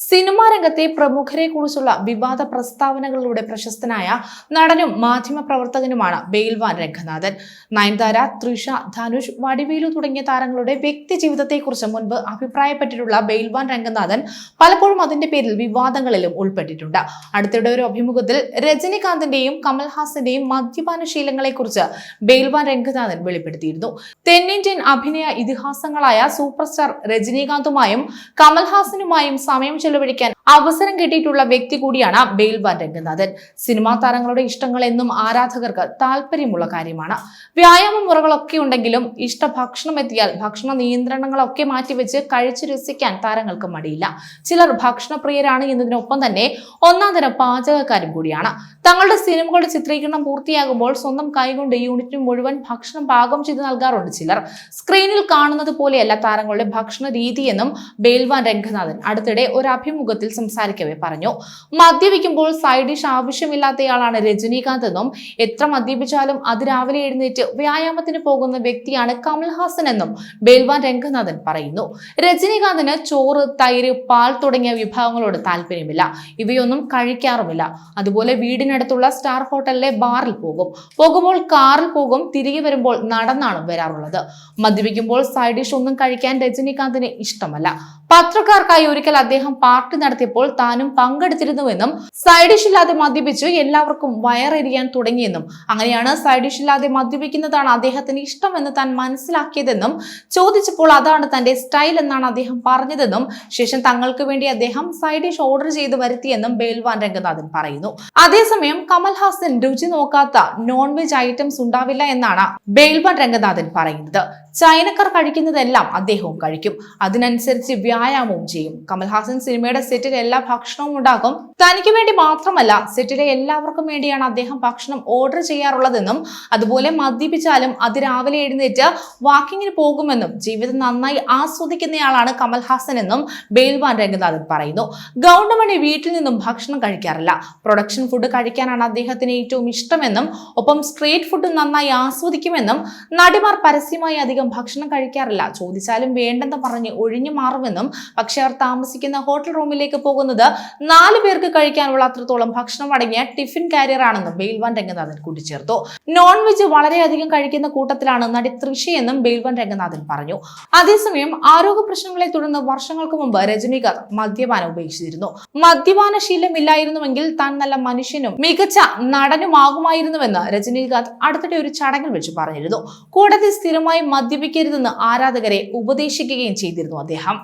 Cinema രംഗത്തെ പ്രമുഖരെ കുറിച്ചുള്ള വിവാദ പ്രസ്താവനകളിലൂടെ പ്രശസ്തനായ നടനും മാധ്യമപ്രവർത്തകനുമാണ് ബെയിൽവാൻ രംഗനാഥൻ. നയൻതാര തൃഷ ധനുഷ് വടിവേലു തുടങ്ങിയ താരങ്ങളുടെ വ്യക്തി ജീവിതത്തെക്കുറിച്ച് മുൻപ് അഭിപ്രായപ്പെട്ടിട്ടുള്ള ബെയിൽവാൻ രംഗനാഥൻ പലപ്പോഴും അതിന്റെ പേരിൽ വിവാദങ്ങളിലും ഉൾപ്പെട്ടിട്ടുണ്ട്. അടുത്തിടെ ഒരു അഭിമുഖത്തിൽ രജനികാന്തിന്റെയും കമൽഹാസന്റെയും മദ്യപാന ശീലങ്ങളെക്കുറിച്ച് ബെയിൽവാൻ രംഗനാഥൻ വെളിപ്പെടുത്തിയിരുന്നു. തെന്നിന്ത്യൻ അഭിനയ ഇതിഹാസങ്ങളായ സൂപ്പർ സ്റ്റാർ രജനീകാന്തുമായും കമൽഹാസനുമായും സമയം ചെലവഴിക്കാൻ അവസരം കിട്ടിയിട്ടുള്ള വ്യക്തി കൂടിയാണ് ബെയിൽവാൻ രംഗനാഥൻ. സിനിമാ താരങ്ങളുടെ ഇഷ്ടങ്ങൾ എന്നും ആരാധകർക്ക് താല്പര്യമുള്ള കാര്യമാണ്. വ്യായാമ മുറകളൊക്കെ ഉണ്ടെങ്കിലും ഇഷ്ട ഭക്ഷണം എത്തിയാൽ ഭക്ഷണ നിയന്ത്രണങ്ങളൊക്കെ മാറ്റിവെച്ച് കഴിച്ചു രസിക്കാൻ താരങ്ങൾക്ക് മടിയില്ല. ചിലർ ഭക്ഷണപ്രിയരാണ് എന്നതിനൊപ്പം തന്നെ ഒന്നാം തരം പാചകക്കാരും കൂടിയാണ്. തങ്ങളുടെ സിനിമകളുടെ ചിത്രീകരണം പൂർത്തിയാകുമ്പോൾ സ്വന്തം കൈകൊണ്ട് യൂണിറ്റിന് മുഴുവൻ ഭക്ഷണം പാകം ചെയ്ത് നൽകാറുണ്ട് ചിലർ. സ്ക്രീനിൽ കാണുന്നത് പോലെയല്ല താരങ്ങളുടെ ഭക്ഷണ രീതിയെന്നും ബേൽവാൻ രംഗനാഥൻ അടുത്തിടെ ഒരു അഭിമുഖത്തിൽ സംസാരിക്കവേ പറഞ്ഞു. മദ്യപിക്കുമ്പോൾ സൈഡ് ഡിഷ് ആവശ്യമില്ലാത്തയാളാണ് രജനീകാന്ത് എന്നും എത്ര മദ്യപിച്ചാലും അതിരാവിലെ എഴുന്നേറ്റ് വ്യായാമത്തിന് പോകുന്ന വ്യക്തിയാണ് കമൽഹാസൻ എന്നും ബേൽവാൻ രംഗനാഥൻ പറയുന്നു. രജനീകാന്തിന് ചോറ് തൈര് പാൽ തുടങ്ങിയ വിഭവങ്ങളോട് താല്പര്യമില്ല. ഇവയൊന്നും കഴിക്കാറുമില്ല. അതുപോലെ വീടിനടുത്തുള്ള സ്റ്റാർ ഹോട്ടലിലെ ബാറിൽ പോകും. പോകുമ്പോൾ കാറിൽ പോകും തിരികെ വരുമ്പോൾ നടന്നാണ് വരാറുള്ളത്. മദ്യപിക്കുമ്പോൾ സൈഡ് ഡിഷ് ഒന്നും കഴിക്കാൻ രജനീകാന്തിന് ഇഷ്ടമല്ല. പത്രക്കാർക്കായി ഒരിക്കൽ അദ്ദേഹം പാർട്ടി നടത്തിയപ്പോൾ താനും പങ്കെടുത്തിരുന്നുവെന്നും സൈഡ് ഡിഷ് ഇല്ലാതെ മദ്യപിച്ചു എല്ലാവർക്കും വയറെരിയാൻ തുടങ്ങിയെന്നും. അങ്ങനെയാണ് സൈഡ് ഡിഷ് ഇല്ലാതെ മദ്യപിക്കുന്നതാണ് അദ്ദേഹത്തിന് ഇഷ്ടമെന്ന് താൻ മനസ്സിലാക്കിയതെന്നും ചോദിച്ചപ്പോൾ അതാണ് തന്റെ സ്റ്റൈൽ എന്നാണ് അദ്ദേഹം പറഞ്ഞതെന്നും ശേഷം തങ്ങൾക്ക് വേണ്ടി അദ്ദേഹം സൈഡ് ഡിഷ് ഓർഡർ ചെയ്ത് വരുത്തിയെന്നും ബേൽവാൻ രംഗനാഥൻ പറയുന്നു. അതേസമയം കമൽഹാസൻ രുചി നോക്കാത്ത നോൺ വെജ് ഐറ്റംസ് ഉണ്ടാവില്ല എന്നാണ് ബേൽവാൻ രംഗനാഥൻ പറയുന്നത്. ചൈനക്കാർ കഴിക്കുന്നതെല്ലാം അദ്ദേഹവും കഴിക്കും. അതിനനുസരിച്ച് വ്യായാമവും ചെയ്യും. കമൽഹാസൻ സിനിമയുടെ സെറ്റിൽ എല്ലാ ഭക്ഷണവും ഉണ്ടാക്കും. തനിക്ക് വേണ്ടി മാത്രമല്ല സെറ്റിലെ എല്ലാവർക്കും വേണ്ടിയാണ് അദ്ദേഹം ഭക്ഷണം ഓർഡർ ചെയ്യാറുള്ളതെന്നും അതുപോലെ മദ്യപിച്ചാലും അതിരാവിലെ എഴുന്നേറ്റ് വാക്കിങ്ങിന് പോകുമെന്നും ജീവിതം നന്നായി ആസ്വദിക്കുന്നയാളാണ് കമൽഹാസൻ എന്നും ബേൽവാൻ രംഗനാഥൻ പറയുന്നു. ഗൗണ്ടമണി വീട്ടിൽ നിന്നും ഭക്ഷണം കഴിക്കാറില്ല. പ്രൊഡക്ഷൻ ഫുഡ് കഴിക്കാനാണ് അദ്ദേഹത്തിന് ഏറ്റവും ഇഷ്ടമെന്നും ഒപ്പം സ്ട്രീറ്റ് ഫുഡ് നന്നായി ആസ്വദിക്കുമെന്നും നടിമാർ പരസ്യമായി അധികം ഭക്ഷണം കഴിക്കാറില്ല. ചോദിച്ചാലും വേണ്ടെന്ന് പറഞ്ഞ് ഒഴിഞ്ഞു മാറുമെന്നും പക്ഷേ അവർ താമസിക്കുന്ന ഹോട്ടൽ റൂമിലേക്ക് പോകുന്നത് നാല് പേർക്ക് കഴിക്കാനുള്ള അത്രത്തോളം ഭക്ഷണം അടങ്ങിയ ടിഫിൻ കാരിയർ ആണെന്നും ബെയിൽവാൻ രംഗനാഥൻ കൂട്ടിച്ചേർത്തു. നോൺ വെജ് വളരെയധികം കഴിക്കുന്ന കൂട്ടത്തിലാണ് നടി തൃശയെന്നും ബെയിൽവാൻ രംഗനാഥൻ പറഞ്ഞു. അതേസമയം ആരോഗ്യ പ്രശ്നങ്ങളെ തുടർന്ന് വർഷങ്ങൾക്ക് മുമ്പ് രജനീകാന്ത് മദ്യപാനം ഉപേക്ഷിച്ചിരുന്നു. മദ്യപാന ശീലം ശീലമില്ലായിരുന്നുവെങ്കിൽ താൻ നല്ല മനുഷ്യനും മികച്ച നടനുമാകുമായിരുന്നുവെന്ന് രജനീകാന്ത് അടുത്തിടെ ഒരു ചടങ്ങിൽ വെച്ച് പറഞ്ഞിരുന്നു. കൂടാതെ സ്ഥിരമായി മദ്യപിക്കരുതെന്ന് ആരാധകരെ ഉപദേശിക്കുകയും ചെയ്തിരുന്നു അദ്ദേഹം.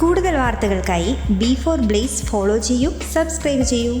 കൂടുതൽ വാർത്തകൾക്കായി ബി ഫോർ ബ്ലേസ് ഫോളോ ചെയ്യൂ സബ്സ്ക്രൈബ് ചെയ്യൂ.